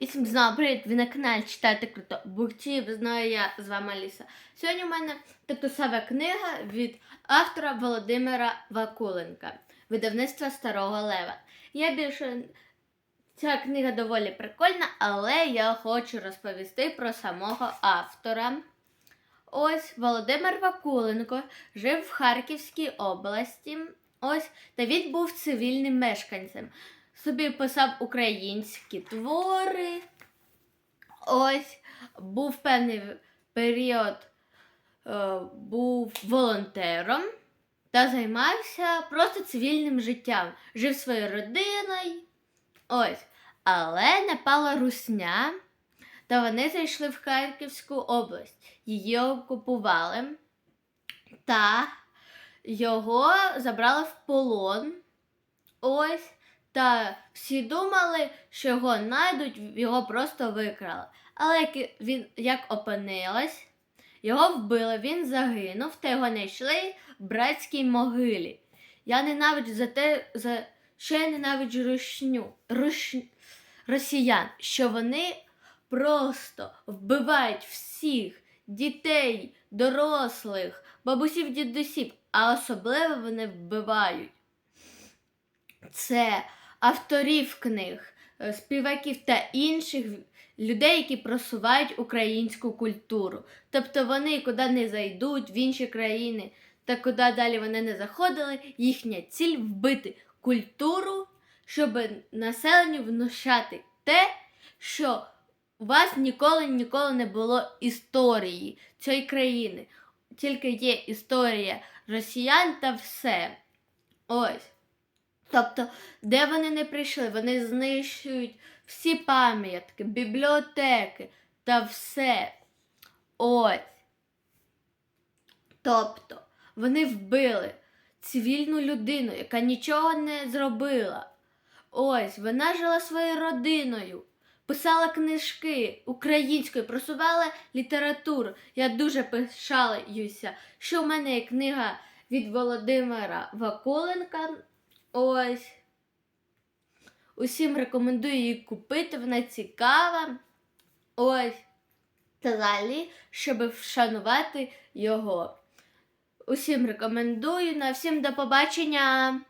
І всім знову привіт! Ви на каналі Читайте круто. Буртів, знаю я з вами Аліса. Сьогодні у мене татусова книга від автора Володимира Вакуленка, видавництва Старого Лева. Я більше ця книга доволі прикольна, але я хочу розповісти про самого автора. Ось Володимир Вакуленко жив в Харківській області. Ось та він був цивільним мешканцем собі писав українські твори. Ось був певний період, е, був волонтером та займався просто цивільним життям. Жив своєю родиною. Ось. Але напала русня, та вони зайшли в Харківську область. Її окупували та його забрали в полон. Ось. Та всі думали, що його знайдуть, його просто викрали. Але як він як опинилось, його вбили, він загинув, та його знайшли в братській могилі. Я ненавиджу за те, за що я ненавиджу рушню, руш, росіян, що вони просто вбивають всіх дітей, дорослих, бабусів, дідусів, а особливо вони вбивають. Це авторів книг, е, співаків та інших людей, які просувають українську культуру. Тобто вони куди не зайдуть в інші країни та куди далі вони не заходили, їхня ціль вбити культуру, щоб населенню внушати те, що у вас ніколи ніколи не було історії цієї країни. Тільки є історія росіян та все. Ось. Тобто, де вони не прийшли, вони знищують всі пам'ятки, бібліотеки та все. Ось. Тобто, вони вбили цивільну людину, яка нічого не зробила. Ось, вона жила своєю родиною, писала книжки українською, просувала літературу. Я дуже пишаюся, що в мене є книга від Володимира Вакуленка. Ось. Усім рекомендую її купити, вона цікава. Ось. Та далі, щоб вшанувати його. Усім рекомендую. На всім до побачення!